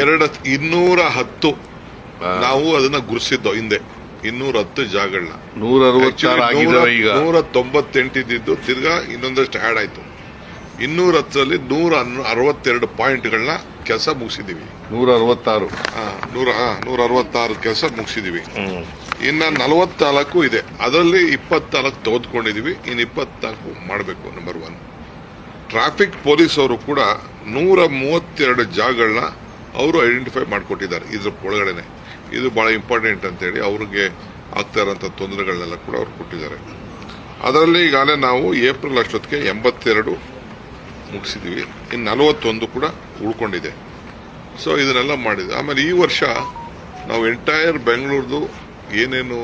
ಎರಡು ಇನ್ನೂರ ಹತ್ತು. ನಾವು ಅದನ್ನ ಗುರ್ಸಿದ್ದು ಹಿಂದೆ. ಇನ್ನೂರ ಹತ್ತು ಜಾಗಗಳನ್ನ ನೂರ ನೂರ ತೊಂಬತ್ತೆಂಟಿದ್ದು ತಿರ್ಗಾ ಇನ್ನೊಂದಷ್ಟು ಆ್ಯಡ್ ಆಯ್ತು. ಇನ್ನೂರ ಹತ್ತರಲ್ಲಿ ನೂರ ಅರವತ್ತೆರಡು ಪಾಯಿಂಟ್ಗಳನ್ನ ಕೆಲಸ ಮುಗಿಸಿದೀವಿ. ನೂರ ಅರವತ್ತಾರು ನೂರ ನೂರ ಅರವತ್ತಾರು ಕೆಲಸ ಮುಗಿಸಿದೀವಿ. ಇನ್ನ ನಲವತ್ನಾಲ್ಕು ಇದೆ. ಅದರಲ್ಲಿ ಇಪ್ಪತ್ನಾಲ್ಕು ತೆಗೆದುಕೊಂಡಿದೀವಿ. ಇನ್ನು ಇಪ್ಪತ್ನಾಲ್ಕು ಮಾಡಬೇಕು ನಂಬರ್ ಒನ್ ಟ್ರಾಫಿಕ್ ಪೊಲೀಸ್ ಅವರು ಕೂಡ ನೂರ ಮೂವತ್ತೆರಡು ಜಾಗಗಳನ್ನ ಅವರು ಐಡೆಂಟಿಫೈ ಮಾಡಿಕೊಟ್ಟಿದ್ದಾರೆ ಇದ್ರ ಒಳಗಡೆನೆ. ಇದು ಭಾಳ ಇಂಪಾರ್ಟೆಂಟ್ ಅಂತೇಳಿ ಅವ್ರಿಗೆ ಆಗ್ತಾ ಇರೋಂಥ ತೊಂದರೆಗಳನ್ನೆಲ್ಲ ಕೂಡ ಅವ್ರು ಕೊಟ್ಟಿದ್ದಾರೆ. ಅದರಲ್ಲಿ ಈಗಾಗಲೇ ನಾವು ಏಪ್ರಿಲ್ ಅಷ್ಟೊತ್ತಿಗೆ ಎಂಬತ್ತೆರಡು ಮುಗಿಸಿದ್ದೀವಿ ಇನ್ನು ನಲವತ್ತೊಂದು ಕೂಡ ಉಳ್ಕೊಂಡಿದೆ. ಸೊ ಇದನ್ನೆಲ್ಲ ಮಾಡಿದೆ ಆಮೇಲೆ ಈ ವರ್ಷ ನಾವು ಎಂಟೈರ್ ಬೆಂಗಳೂರದು ಏನೇನು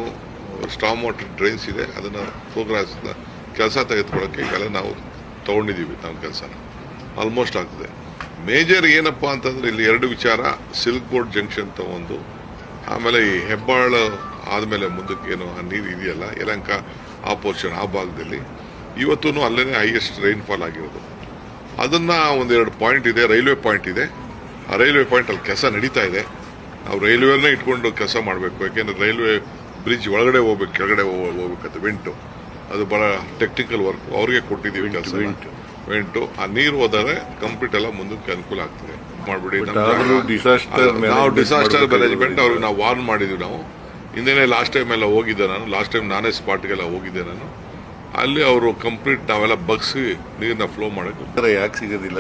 ಸ್ಟಾಮ್ ವಾಟರ್ ಡ್ರೈನ್ಸ್ ಇದೆ, ಅದನ್ನು ಫೋಗ್ರಾಸ್ನ ಕೆಲಸ ತೆಗೆದುಕೊಳ್ಳೋಕ್ಕೆ ಈಗಾಗಲೇ ನಾವು ತೊಗೊಂಡಿದ್ದೀವಿ ನಮ್ಮ ಕೆಲಸನ. ಆಲ್ಮೋಸ್ಟ್ ಆಗ್ತದೆ. ಮೇಜರ್ ಏನಪ್ಪ ಅಂತಂದ್ರೆ ಇಲ್ಲಿ ಎರಡು ವಿಚಾರ ಸಿಲ್ಕ್ ಬೋರ್ಡ್ ಜಂಕ್ಷನ್ ತಗೊಂಡು ಆಮೇಲೆ ಈ ಹೆಬ್ಬಾಳ ಆದಮೇಲೆ ಮುಂದಕ್ಕೆ ಏನು ಆ ನೀರು ಇದೆಯಲ್ಲ ಯಲಂಕ ಆ ಪೋರ್ಷನ್ ಆ ಭಾಗದಲ್ಲಿ ಇವತ್ತೂ ಅಲ್ಲೇ ಹೈಯೆಸ್ಟ್ ರೈನ್ಫಾಲ್ ಆಗಿರೋದು. ಅದನ್ನು ಒಂದೆರಡು ಪಾಯಿಂಟ್ ಇದೆ ರೈಲ್ವೆ ಪಾಯಿಂಟ್ ಇದೆ. ಆ ರೈಲ್ವೆ ಪಾಯಿಂಟ್ ಅಲ್ಲಿ ಕೆಲಸ ನಡೀತಾ ಇದೆ. ನಾವು ರೈಲ್ವೆನೇ ಇಟ್ಕೊಂಡು ಕೆಲಸ ಮಾಡಬೇಕು ಯಾಕೆಂದರೆ ರೈಲ್ವೆ ಬ್ರಿಡ್ಜ್ ಒಳಗಡೆ ಹೋಗ್ಬೇಕು ಕೆಳಗಡೆ ಹೋಗ್- ಹೋಗ್ಬೇಕಂತ ವಿಂಟು. ಅದು ಬಹಳ ಟೆಕ್ನಿಕಲ್ ವರ್ಕ್ ಅವ್ರಿಗೆ ಕೊಟ್ಟಿದ್ದೀವಿ ಕೆಲಸ ವೆಂಟು. ಆ ನೀರು ಹೋದರೆ ಕಂಪ್ಲೀಟ್ ಎಲ್ಲ ಮುಂದಕ್ಕೆ ಅನುಕೂಲ ಆಗ್ತದೆ ಮಾಡ್ಬಿಡಿ ನಾವು ಡಿಸಾಸ್ಟರ್ ಮ್ಯಾನೇಜ್ಮೆಂಟ್. ಅವ್ರಿಗೆ ನಾವು ವಾರ್ನ್ ಮಾಡಿದ್ವಿ ನಾವು ಹಿಂದೆನೆ ಲಾಸ್ಟ್ ಟೈಮ್ ಎಲ್ಲ ಹೋಗಿದ್ದೆ ನಾನು ಲಾಸ್ಟ್ ಟೈಮ್ ನಾನೇ ಸ್ಪಾಟ್ಗೆಲ್ಲ ಹೋಗಿದ್ದೆ ನಾನು ಅಲ್ಲಿ ಅವರು ಕಂಪ್ಲೀಟ್ ನಾವೆಲ್ಲ ಬಗ್ಸಿ ನೀರನ್ನ ಫ್ಲೋ ಮಾಡಕ್ಕೆ ಯಾಕೆ ಸಿಗೋದಿಲ್ಲ